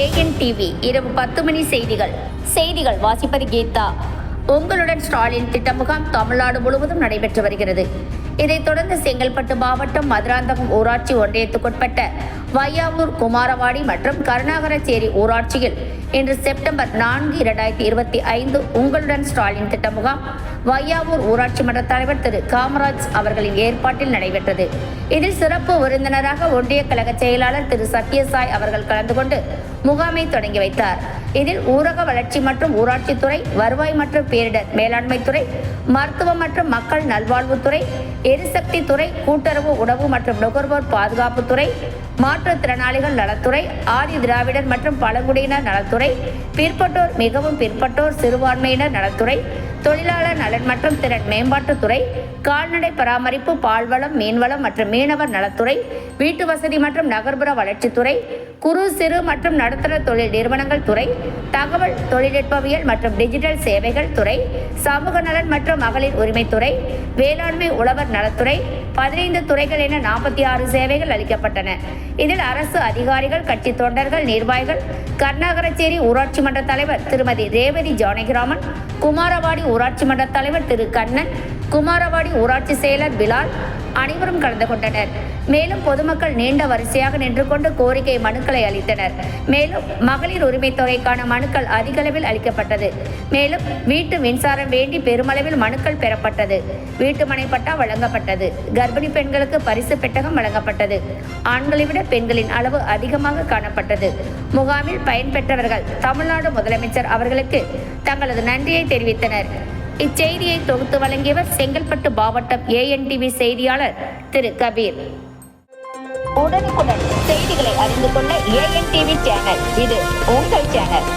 AN TV இரவு பத்து மணி செய்திகள். செய்திகள் வாசிப்பது கீதா. உங்களுடன் ஸ்டாலின் திட்ட முகாம் தமிழ்நாடு முழுவதும் நடைபெற்று வருகிறது. இதைத் தொடர்ந்து செங்கல்பட்டு மாவட்டம் மதுராந்தகம் ஊராட்சி ஒன்றியத்துக்குட்பட்ட வையாவூர் குமாரவாடி மற்றும் கருணாகரச்சேரி ஊராட்சியில் இன்று செப்டம்பர் நான்கு இரண்டாயிரத்தி இருபத்தி ஐந்து உங்களுடன் ஸ்டாலின் திட்ட முகாம் வையாவூர் ஊராட்சி மன்ற தலைவர் திரு காமராஜ் அவர்களின் ஏற்பாட்டில் நடைபெற்றது. இதில் சிறப்பு விருந்தினராக ஒன்றிய கழக செயலாளர் திரு சத்யசாய் அவர்கள் கலந்து கொண்டு முகாமை தொடங்கி வைத்தார். இதில் ஊரக வளர்ச்சி மற்றும் ஊராட்சித்துறை வருவாய் மற்றும் பேரிடர் மேலாண்மைத்துறை மருத்துவம் மற்றும் மக்கள் நல்வாழ்வுத்துறை எரிசக்தி துறை கூட்டுறவு உணவு மற்றும் நுகர்வோர் பாதுகாப்புத்துறை மாற்றுத்திறனாளிகள் நலத்துறை ஆதி திராவிடர் மற்றும் பழங்குடியினர் நலத்துறை பிற்பட்டோர் மிகவும் பிற்பட்டோர் சிறுபான்மையினர் நலத்துறை தொழிலாளர் நலன் மற்றும் திறன் மேம்பாட்டுத்துறை கால்நடை பராமரிப்பு பால்வளம் மீன்வளம் மற்றும் மீனவர் நலத்துறை வீட்டு வசதி மற்றும் நகர்ப்புற வளர்ச்சித்துறை குறு சிறு மற்றும் நடுத்தர தொழில் நிறுவனங்கள் துறை தகவல் தொழில்நுட்பவியல் மற்றும் டிஜிட்டல் சேவைகள் துறை சமூக நலன் மற்றும் மகளிர் உரிமைத்துறை வேளாண்மை உழவர் நலத்துறை பதினைந்து துறைகள் என நாற்பத்தி ஆறு சேவைகள் அளிக்கப்பட்டன. இதில் அரசு அதிகாரிகள் கட்சி தொண்டர்கள் நிர்வாகிகள் கர்நாகரச்சேரி ஊராட்சி மன்ற தலைவர் திருமதி ரேவதி ஜானகிராமன் குமாரவாடி ஊராட்சி மன்ற தலைவர் திரு கண்ணன் குமாரவாடி ஊராட்சி செயலர் பிலால் அனைவரும் கலந்து கொண்டனர். மேலும் பொதுமக்கள் நீண்ட வரிசையாக நின்று கொண்டு கோரிக்கை மனுக்களை அளித்தனர். மேலும் மகளிர் உரிமை தொகைக்கான மனுக்கள் அதிகளவில் அளிக்கப்பட்டது. மேலும் வீட்டு மின்சாரம் வேண்டி பெருமளவில் மனுக்கள் பெறப்பட்டது. வீட்டு மனை பட்டா வழங்கப்பட்டது. கர்ப்பிணி பெண்களுக்கு பரிசு பெட்டகம் வழங்கப்பட்டது. ஆண்களை விட பெண்களின் அளவு அதிகமாக காணப்பட்டது. முகாமில் பயன்பெற்றவர்கள் தமிழ்நாடு முதலமைச்சர் அவர்களுக்கு தங்களது நன்றியை தெரிவித்தனர். இச்செய்தியை தொகுத்து வழங்கியவர் செங்கல்பட்டு மாவட்டம் ஏஎன்டிவி செய்தியாளர் திரு கபீர். உடனுக்குடன் செய்திகளை அறிந்து கொள்ள ஏஎன்டிவி சேனல் இது உங்கள் சேனல்